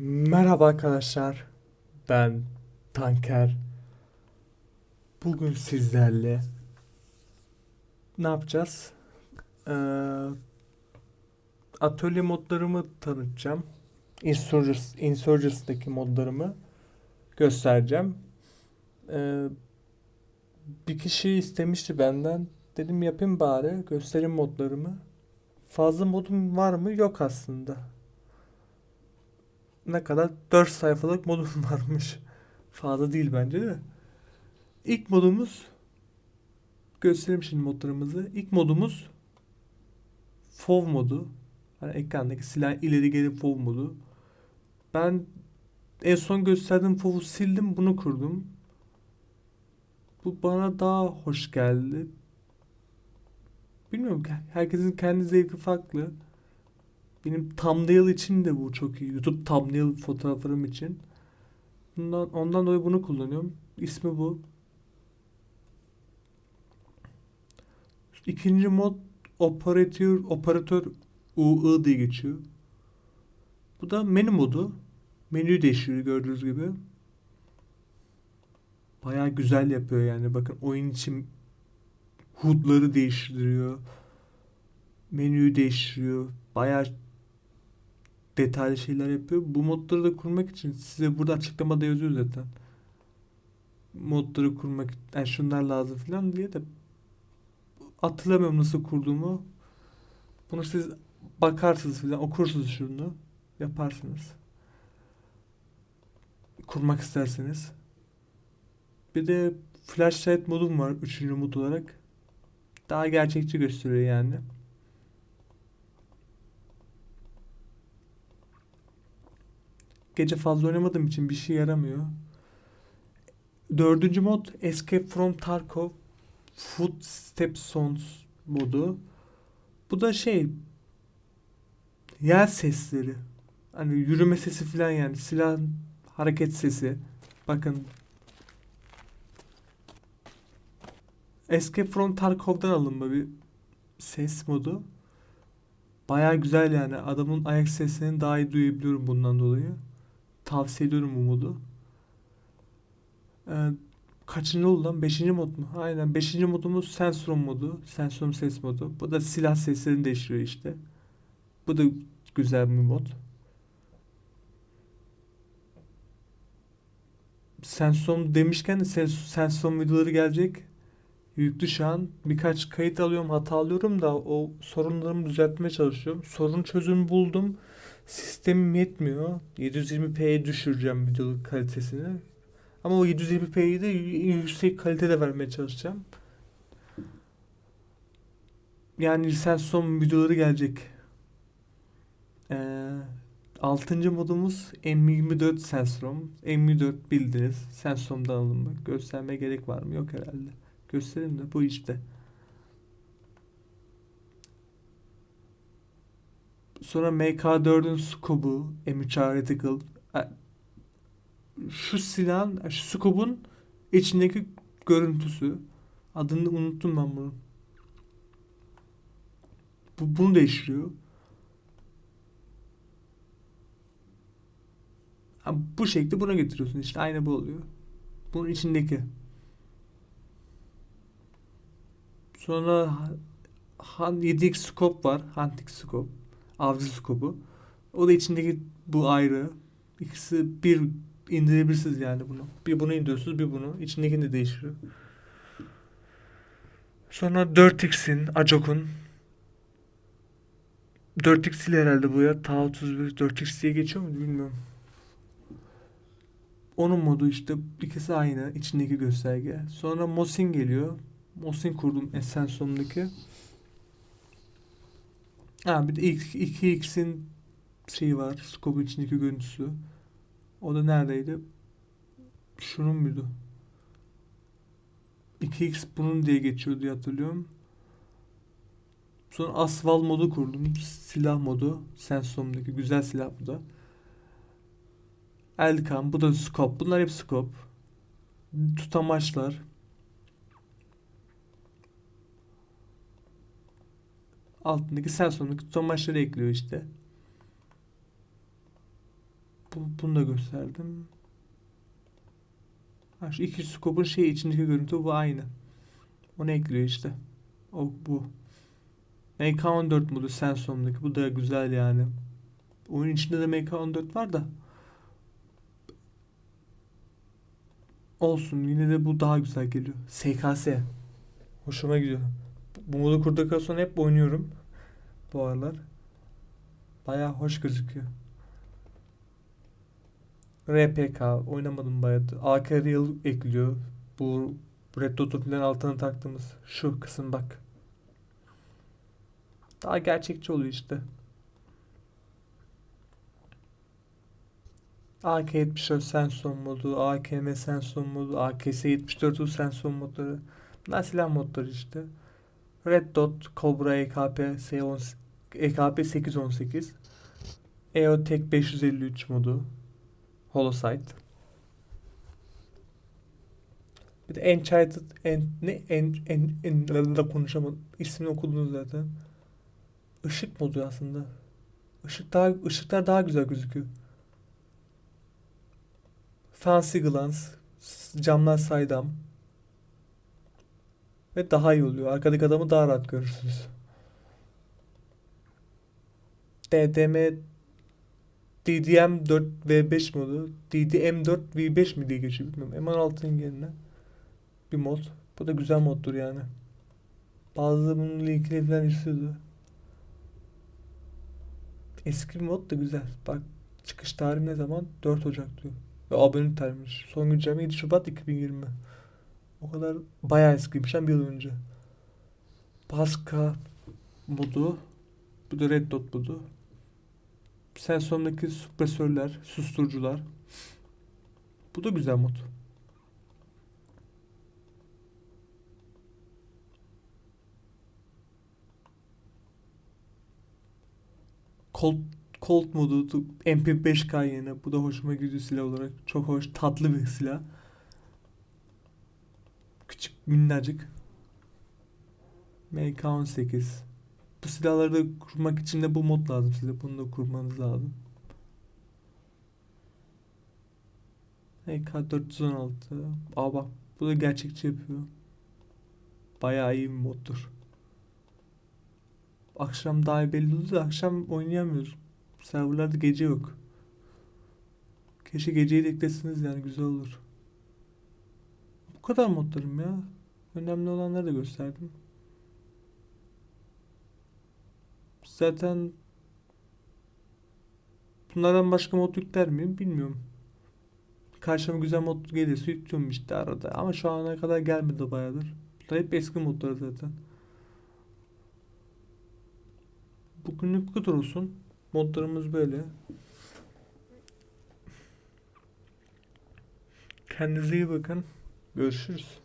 Merhaba arkadaşlar. Ben Tanker. Bugün sizlerle ne yapacağız? Ee, atölye modlarımı tanıtacağım. Insurgents, Insurgents'daki modlarımı göstereceğim. Ee, bir kişi istemişti benden. Dedim yapayım bari. Göstereyim modlarımı. Fazla modum var mı? Yok aslında ne kadar 4 sayfalık modum varmış. Fazla değil bence de. İlk modumuz göstereyim şimdi modlarımızı. İlk modumuz FOV modu. Hani ekrandaki silah ileri geri FOV modu. Ben en son gösterdiğim FOV'u sildim bunu kurdum. Bu bana daha hoş geldi. Bilmiyorum herkesin kendi zevki farklı. Benim thumbnail için de bu çok iyi. YouTube thumbnail fotoğraflarım için. Bundan, ondan dolayı bunu kullanıyorum. İsmi bu. İkinci mod operatör operatör UI diye geçiyor. Bu da menü modu. Menüyü değiştiriyor gördüğünüz gibi. Bayağı güzel yapıyor yani. Bakın oyun için HUD'ları değiştiriyor. Menüyü değiştiriyor. Bayağı detaylı şeyler yapıyor. Bu modları da kurmak için size burada açıklamada yazıyor zaten. Modları kurmak yani şunlar lazım falan diye de hatırlamıyorum nasıl kurduğumu. Bunu siz bakarsınız falan okursunuz şunu yaparsınız. Kurmak isterseniz. Bir de flashlight modum var üçüncü mod olarak. Daha gerçekçi gösteriyor yani. Gece fazla oynamadığım için bir şey yaramıyor. Dördüncü mod Escape from Tarkov Footstep Sounds modu. Bu da şey yer sesleri. Hani yürüme sesi falan yani silah hareket sesi. Bakın Escape from Tarkov'dan alınma bir ses modu. Baya güzel yani. Adamın ayak sesini daha iyi duyabiliyorum bundan dolayı. Tavsiye ediyorum bu modu. Ee, kaçıncı oldu lan? Beşinci mod mu? Aynen. Beşinci modumuz Sensrum modu. Sensrum ses modu. Bu da silah seslerini değiştiriyor işte. Bu da güzel bir mod. Sensum demişken de Sensum videoları gelecek. Yüklü şu an. Birkaç kayıt alıyorum, hata alıyorum da o sorunlarımı düzeltmeye çalışıyorum. Sorun çözümü buldum. Sistemim yetmiyor. 720p'ye düşüreceğim video kalitesini. Ama o 720p'yi de yüksek kalitede vermeye çalışacağım. Yani lisans son videoları gelecek. Ee, 6. modumuz M24 Sensrom. M24 bildiniz. Sensor'dan alınma. Göstermeye gerek var mı? Yok herhalde. Göstereyim de bu işte. Sonra MK4'ün scope'u, M3 Reticle. Şu silahın, şu scope'un içindeki görüntüsü. Adını unuttum ben bunu. Bu, bunu değiştiriyor. Bu şekilde buna getiriyorsun işte aynı bu oluyor. Bunun içindeki. Sonra 7x scope var. Hunting scope avcı skobu. O da içindeki bu ayrı. İkisi bir indirebilirsiniz yani bunu. Bir bunu indiriyorsunuz bir bunu. İçindekini de değişiyor. Sonra 4x'in, Acok'un 4x ile herhalde bu ya. Ta 31 4x diye geçiyor mu bilmiyorum. Onun modu işte ikisi aynı. içindeki gösterge. Sonra Mosin geliyor. Mosin kurdum Essentium'daki. Ha bir de 2x'in şeyi var. Scope içindeki görüntüsü. O da neredeydi? Şunun muydu? 2x bunun diye geçiyor diye hatırlıyorum. Sonra asval modu kurdum. Silah modu. Sensom'daki güzel silah bu da. Elcam. Bu da scope. Bunlar hep scope. Tutamaçlar. Altındaki sensörün tutamaçları ekliyor işte. Bu, bunu da gösterdim. Ha, şu iki scope'un şey içindeki görüntü bu aynı. Onu ekliyor işte. O bu. MK14 modu Sensom'daki. Bu da güzel yani. Oyun içinde de MK14 var da. Olsun yine de bu daha güzel geliyor. SKS. Hoşuma gidiyor. Bu modu kurduktan sonra hep oynuyorum. Bu aralar. Bayağı hoş gözüküyor. RPK oynamadım bayağıdır. AK Real ekliyor. Bu Red Dot'u falan altına taktığımız şu kısım bak. Daha gerçekçi oluyor işte. AK-74 Senson modu, AKM Senson modu, AKS-74 Senson modları. Bunlar silah modları işte. Red Dot, Cobra EKP, S10, EKP 818, EOTech 553 modu, Holosight. Bir de Enchanted, en, ne, en, en, en, en, konuşamadım. İsmini okudunuz zaten. Işık modu aslında. Işık daha, ışıklar daha güzel gözüküyor. Fancy Glance, camlar saydam. Ve daha iyi oluyor. Arkadaki adamı daha rahat görürsünüz. DDM DDM 4 V5 modu. DDM 4 V5 mi diye geçiyor bilmiyorum. M16'ın yerine bir mod. Bu da güzel moddur yani. Bazı bunun linkini falan istiyordu. Eski mod da güzel. Bak çıkış tarihi ne zaman? 4 Ocak diyor. Ve abone tarihmiş. Son güncelleme 7 Şubat 2020. O kadar bayağı eskiymiş hem bir yıl önce. Pascal modu. Bu da Red Dot modu. Sensöründeki süpresörler, susturucular. Bu da güzel mod. Colt, Colt modu, tu- MP5K yerine. Bu da hoşuma gidiyor silah olarak. Çok hoş, tatlı bir silah. Minnacık. MK18. Bu silahları da kurmak için de bu mod lazım size. Bunu da kurmanız lazım. MK416. Aa bak bu da gerçekçi yapıyor. Bayağı iyi bir moddur. Akşam daha belli oldu da akşam oynayamıyoruz. Serverlarda gece yok. Keşke geceyi de eklesiniz yani güzel olur. Bu kadar modlarım ya. Önemli olanları da gösterdim. Zaten bunlardan başka mod yükler miyim bilmiyorum. Karşıma güzel mod gelirse yüklüyorum işte arada. Ama şu ana kadar gelmedi bayağıdır. Bunlar hep eski modlar zaten. Bugünlük bu kadar olsun. Modlarımız böyle. Kendinize iyi bakın. Görüşürüz.